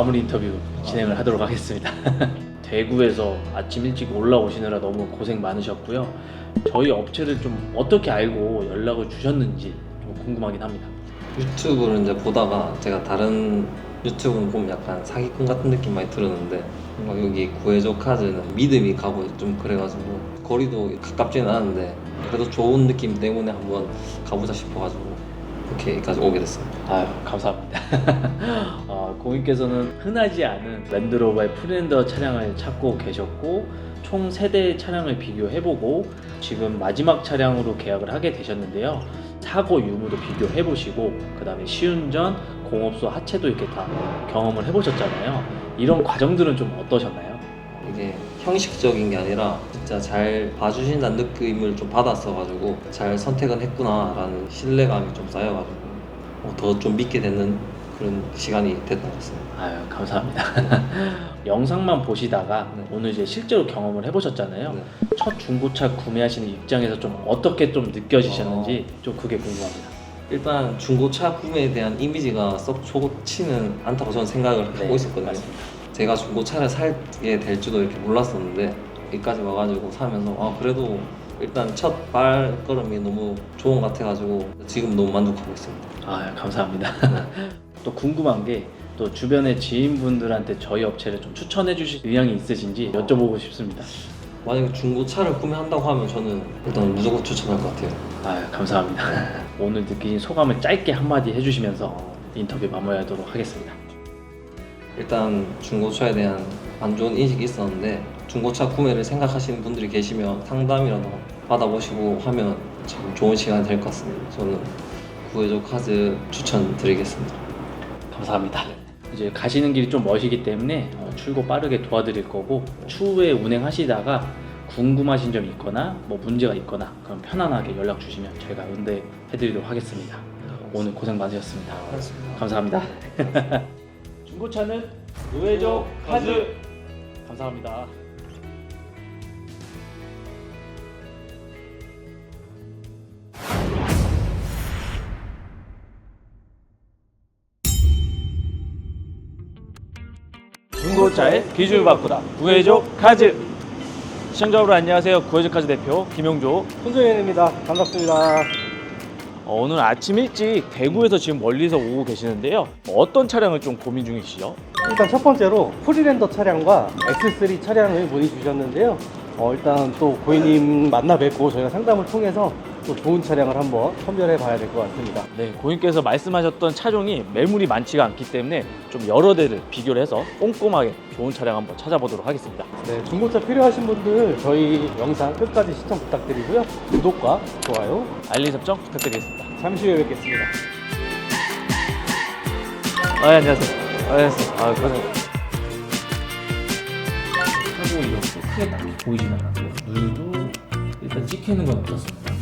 마무리 인터뷰 진행을 하도록 하겠습니다. 대구에서 아침 일찍 올라오시느라 너무 고생 많으셨고요. 저희 업체를 좀 어떻게 알고 연락을 주셨는지 좀 궁금하긴 합니다. 유튜브를 이제 보다가 제가 다른 유튜브는 보면 약간 사기꾼 같은 느낌 많이 들었는데 막 여기 구해줘 카드는 믿음이 가고 좀 그래가지고 거리도 가깝지는 않은데 그래도 좋은 느낌 때문에 한번 가보자 싶어가지고 이렇게 여기까지 오게 됐습니다. 아유 감사합니다. 어, 고객께서는 흔하지 않은 랜드로버의 프렌더 차량을 찾고 계셨고 총 3대의 차량을 비교해보고 지금 마지막 차량으로 계약을 하게 되셨는데요. 사고 유무도 비교해보시고 그 다음에 시운전, 공업소 하체도 이렇게 다 경험을 해보셨잖아요. 이런 과정들은 좀 어떠셨나요? 이게 형식적인 게 아니라 진짜 잘 봐주신다는 느낌을 좀 받았어가지고 잘 선택은 했구나라는 신뢰감이 좀 쌓여가지고 더 좀 믿게 되는 그런 시간이 됐던 것 같습니다. 아유 감사합니다. 영상만 보시다가 네. 오늘 이제 실제로 경험을 해보셨잖아요. 네. 첫 중고차 구매하시는 입장에서 좀 어떻게 좀 느껴지셨는지 좀 그게 궁금합니다. 일단 중고차 구매에 대한 이미지가 썩 좋지는 않다고 저는 생각을 하고 네, 있었거든요. 맞습니다. 제가 중고차를 살게 될 줄도 이렇게 몰랐었는데 여기까지 와가지고 사면서 아 그래도 일단 첫 발걸음이 너무 좋은 것 같아가지고 지금 너무 만족하고 있습니다. 아 감사합니다. 또 궁금한 게 또 주변의 지인분들한테 저희 업체를 좀 추천해 주실 의향이 있으신지 여쭤보고 싶습니다. 만약에 중고차를 구매한다고 하면 저는 일단 무조건 추천할 것 같아요. 아 감사합니다. 오늘 느끼신 소감을 짧게 한마디 해주시면서 인터뷰 마무리하도록 하겠습니다. 일단 중고차에 대한 안 좋은 인식이 있었는데 중고차 구매를 생각하시는 분들이 계시면 상담이라도 받아보시고 하면 참 좋은 시간이 될것 같습니다. 저는 구해줘 카드 추천드리겠습니다. 감사합니다. 이제 가시는 길이 좀 머시기 때문에 어, 출고 빠르게 도와드릴 거고 추후에 운행하시다가 궁금하신 점 있거나 뭐 문제가 있거나 그럼 편안하게 연락 주시면 저희가 응대해드리도록 하겠습니다. 오늘 고생 많으셨습니다. 감사합니다. 중고차는 노회조 카즈 감사합니다. 중고차의 기준을 바꾸다 구해조 카즈 시청자 여러분 안녕하세요 구해조 카즈 대표 김용조 손정현입니다. 반갑습니다. 어, 오늘 아침 일찍 대구에서 지금 멀리서 오고 계시는데요 어떤 차량을 좀 고민 중이시죠? 일단 첫 번째로 프리랜더 차량과 X3 차량을 문의 주셨는데요. 어, 일단 또 고객님 만나 뵙고 저희가 상담을 통해서 또 좋은 차량을 한번 선별해 봐야 될 것 같습니다. 네, 고객께서 말씀하셨던 차종이 매물이 많지가 않기 때문에 좀 여러 대를 비교를 해서 꼼꼼하게 좋은 차량 한번 찾아보도록 하겠습니다. 네, 중고차 필요하신 분들 저희 영상 끝까지 시청 부탁드리고요. 구독과 좋아요, 알림 설정 부탁드리겠습니다. 잠시 후에 뵙겠습니다. 아, 네, 안녕하세요. 아, 안녕하세요. 아, 그러 크게 딱 보이진 않았고 물도 일단 찍히는 건 없었습니다.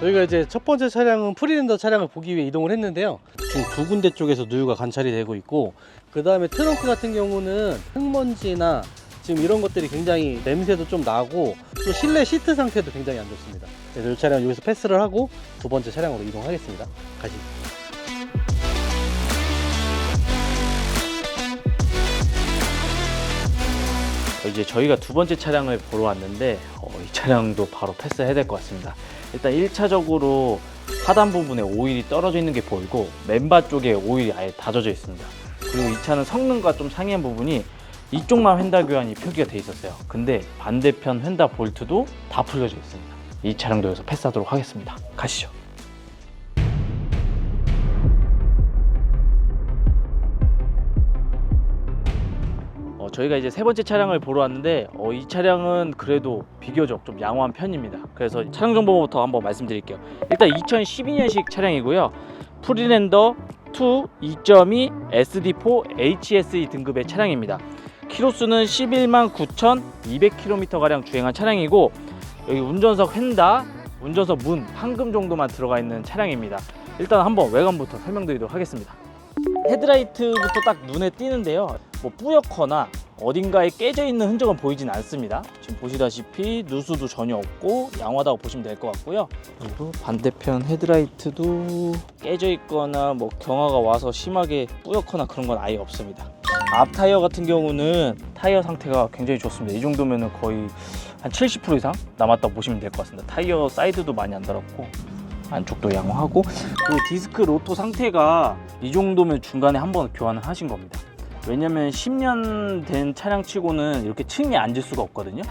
저희가 이제 첫 번째 차량은 프리랜더 차량을 보기 위해 이동을 했는데요. 지금 두 군데 쪽에서 누유가 관찰이 되고 있고, 그 다음에 트렁크 같은 경우는 흙먼지나 지금 이런 것들이 굉장히 냄새도 좀 나고, 또 실내 시트 상태도 굉장히 안 좋습니다. 그래서 이 차량 여기서 패스를 하고 두 번째 차량으로 이동하겠습니다. 가시죠. 이제 저희가 두 번째 차량을 보러 왔는데 어, 이 차량도 바로 패스해야 될 것 같습니다. 일단 1차적으로 하단 부분에 오일이 떨어져 있는 게 보이고 맨바 쪽에 오일이 아예 다져져 있습니다. 그리고 이 차는 성능과 좀 상이한 부분이 이쪽만 휀다 교환이 표기가 돼 있었어요. 근데 반대편 휀다 볼트도 다 풀려져 있습니다. 이 차량도 여기서 패스하도록 하겠습니다. 가시죠. 저희가 이제 세 번째 차량을 보러 왔는데 어, 이 차량은 그래도 비교적 좀 양호한 편입니다. 그래서 차량 정보부터 한번 말씀드릴게요. 일단 2012년식 차량이고요. 프리랜더 2 2.2 SD4 HSE 등급의 차량입니다. 키로수는 11만 9,200km 가량 주행한 차량이고 여기 운전석 휀다, 운전석 문, 황금 정도만 들어가 있는 차량입니다. 일단 한번 외관부터 설명드리도록 하겠습니다. 헤드라이트부터 딱 눈에 띄는데요. 뭐 뿌옇거나 어딘가에 깨져 있는 흔적은 보이진 않습니다. 지금 보시다시피 누수도 전혀 없고 양호하다고 보시면 될 것 같고요. 그리고 반대편 헤드라이트도 깨져 있거나 뭐 경화가 와서 심하게 뿌옇거나 그런 건 아예 없습니다. 앞 타이어 같은 경우는 타이어 상태가 굉장히 좋습니다. 이 정도면은 거의 한 70% 이상 남았다고 보시면 될 것 같습니다. 타이어 사이드도 많이 안 달았고 안쪽도 양호하고 그리고 디스크 로터 상태가 이 정도면 중간에 한 번 교환을 하신 겁니다. 왜냐면 10년 된 차량 치고는 이렇게 층에 앉을 수가 없거든요.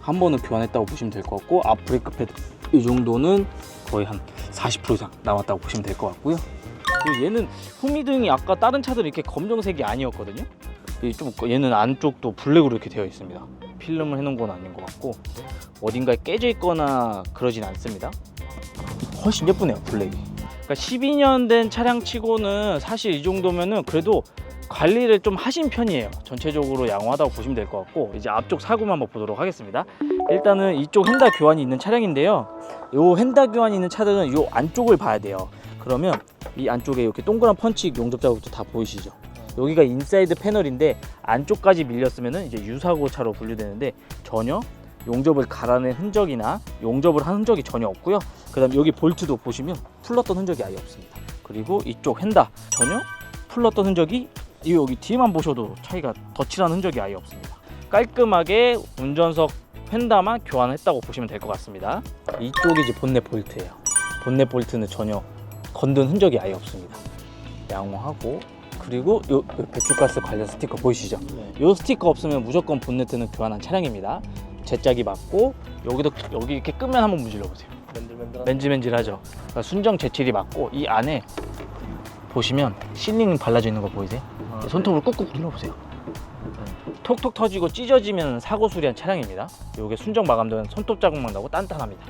한 번은 교환했다고 보시면 될 것 같고 앞 브레이크 패드 이 정도는 거의 한 40% 이상 남았다고 보시면 될 것 같고요. 그리고 얘는 후미등이 아까 다른 차들은 이렇게 검정색이 아니었거든요. 이좀 얘는 안쪽도 블랙으로 이렇게 되어 있습니다. 필름을 해놓은 건 아닌 것 같고 어딘가에 깨져 있거나 그러진 않습니다. 훨씬 예쁘네요 블랙이. 그러니까 12년 된 차량 치고는 사실 이 정도면은 그래도 관리를 좀 하신 편이에요. 전체적으로 양호하다고 보시면 될 것 같고 이제 앞쪽 사고만 한번 보도록 하겠습니다. 일단은 이쪽 헨다 교환이 있는 차량인데요. 요 헨다 교환이 있는 차들은 요 안쪽을 봐야 돼요. 그러면 이 안쪽에 이렇게 동그란 펀치 용접 자국도 다 보이시죠? 여기가 인사이드 패널인데 안쪽까지 밀렸으면은 이제 유사고 차로 분류되는데 전혀 용접을 갈아낸 흔적이나 용접을 한 흔적이 전혀 없고요. 그 다음 여기 볼트도 보시면 풀렀던 흔적이 아예 없습니다. 그리고 이쪽 헨다 전혀 풀렀던 흔적이 이 여기 뒤에만 보셔도 차이가 덧칠한 흔적이 아예 없습니다. 깔끔하게 운전석 펜다만 교환했다고 보시면 될 것 같습니다. 이쪽이 이제 본넷 볼트예요. 본넷 볼트는 전혀 건든 흔적이 아예 없습니다. 양호하고 그리고 요, 요 배출가스 관련 스티커 보이시죠? 요 스티커 없으면 무조건 본네트는 교환한 차량입니다. 제짝이 맞고 여기도 여기 이렇게 끄면 한번 문질러 보세요. 맨들맨들. 맨지맨지하죠. 그러니까 순정 재질이 맞고 이 안에 보시면 실링 발라져 있는 거 보이세요? 손톱을 꾹꾹 눌러보세요. 톡톡 터지고 찢어지면 사고 수리한 차량입니다. 이게 순정 마감되면 손톱 자국만 나고 단단합니다.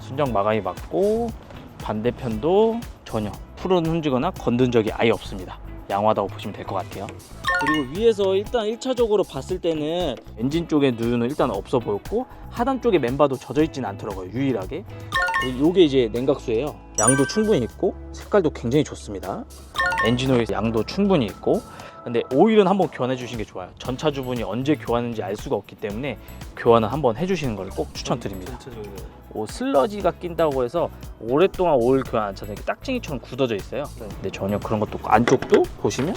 순정 마감이 맞고 반대편도 전혀 푸른 흔지거나 건든 적이 아예 없습니다. 양호하다고 보시면 될 것 같아요. 그리고 위에서 일단 1차적으로 봤을 때는 엔진 쪽에 누유는 일단 없어 보였고 하단 쪽에 멤버도 젖어 있지는 않더라고요. 유일하게. 요게 이제 냉각수예요. 양도 충분히 있고 색깔도 굉장히 좋습니다. 엔진 오일 양도 충분히 있고 근데 오일은 한번 교환해 주시는 게 좋아요. 전차 주분이 언제 교환하는지 알 수가 없기 때문에 교환을 한번 해 주시는 걸 꼭 추천드립니다. 오, 슬러지가 낀다고 해서 오랫동안 오일 교환 안 차서 딱쟁이처럼 굳어져 있어요. 근데 전혀 그런 것도 안쪽도 보시면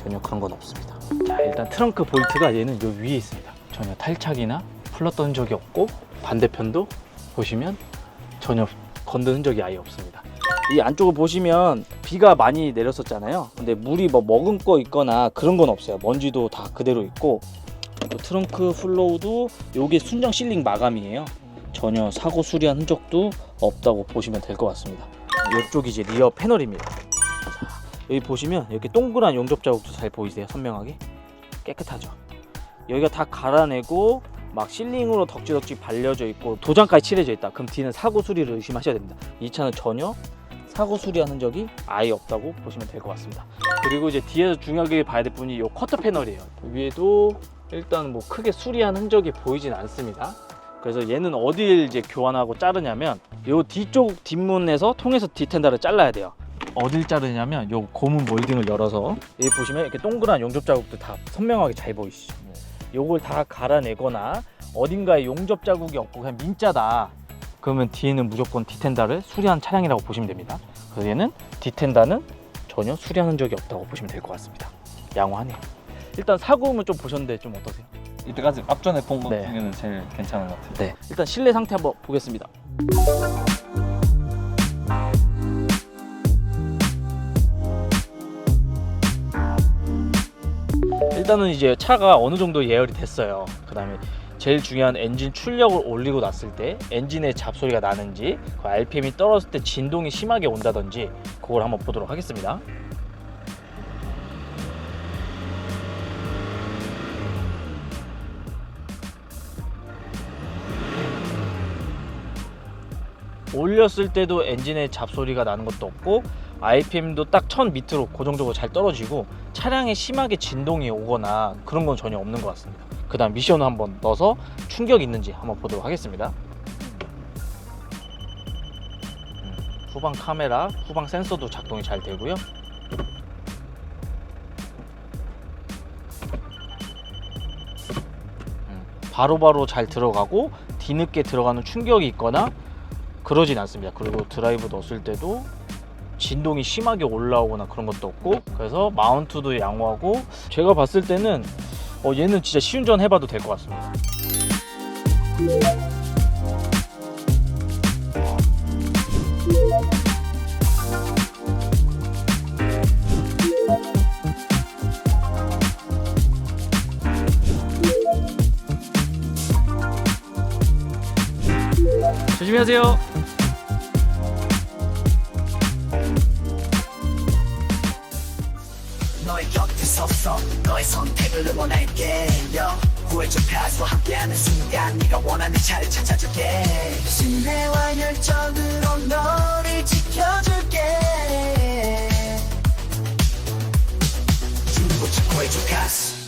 전혀 그런 건 없습니다. 자 일단 트렁크 볼트가 얘는 요 위에 있습니다. 전혀 탈착이나 풀렀던 적이 없고 반대편도 보시면 전혀 건든 흔적이 아예 없습니다. 이 안쪽을 보시면 비가 많이 내렸었잖아요. 근데 물이 뭐 머금고 있거나 그런 건 없어요. 먼지도 다 그대로 있고 또 트렁크 플로우도 요게 순정 실링 마감이에요. 전혀 사고 수리한 흔적도 없다고 보시면 될 것 같습니다. 이쪽이 이제 리어 패널입니다. 자, 여기 보시면 이렇게 동그란 용접 자국도 잘 보이세요? 선명하게 깨끗하죠. 여기가 다 갈아내고 막 실링으로 덕지덕지 발려져 있고 도장까지 칠해져 있다. 그럼 뒤는 사고 수리를 의심하셔야 됩니다. 이 차는 전혀 사고 수리한 흔적이 아예 없다고 보시면 될 것 같습니다. 그리고 이제 뒤에서 중요하게 봐야 될 부분이 이 커터 패널이에요. 위에도 일단 뭐 크게 수리한 흔적이 보이진 않습니다. 그래서 얘는 어딜 이제 교환하고 자르냐면 요 뒤쪽 뒷문에서 통해서 디텐더를 잘라야 돼요. 어딜 자르냐면 요 고문 몰딩을 열어서 여기 보시면 이렇게 동그란 용접 자국도 다 선명하게 잘 보이시죠. 요걸 다 갈아내거나 어딘가에 용접 자국이 없고 그냥 민자다. 그러면 뒤에는 무조건 디텐다를 수리한 차량이라고 보시면 됩니다. 그래서 얘는 디텐다는 전혀 수리한 흔적이 없다고 보시면 될 것 같습니다. 양호하네요. 일단 사고음은 좀 보셨는데 좀 어떠세요? 이때까지 앞전에 본 것 네. 중에는 제일 괜찮은 것 같아요. 네. 일단 실내 상태 한번 보겠습니다. 일단은 이제 차가 어느 정도 예열이 됐어요. 그 다음에 제일 중요한 엔진 출력을 올리고 났을 때 엔진의 잡소리가 나는지 그 RPM이 떨어졌을 때 진동이 심하게 온다든지 그걸 한번 보도록 하겠습니다. 올렸을 때도 엔진의 잡소리가 나는 것도 없고 RPM도 딱 1000 밑으로 고정적으로 잘 떨어지고 차량에 심하게 진동이 오거나 그런 건 전혀 없는 것 같습니다. 그 다음 미션을 한번 넣어서 충격이 있는지 한번 보도록 하겠습니다. 음, 후방 카메라, 후방 센서도 작동이 잘 되고요. 바로 바로 잘 들어가고 뒤늦게 들어가는 충격이 있거나 그러진 않습니다. 그리고 드라이브 넣었을 때도 진동이 심하게 올라오거나 그런 것도 없고 그래서 마운트도 양호하고 제가 봤을 때는 어, 얘는 진짜 시운전 해봐도 될 것 같습니다. 조심히 하세요. 섰어. 너의 선택을 응원할게. 후회적 가수와 함께하는 순간 네가 원하는 차를 찾아줄게. 신뢰와 열정으로 너를 지켜줄게. 중고차 후회적 가수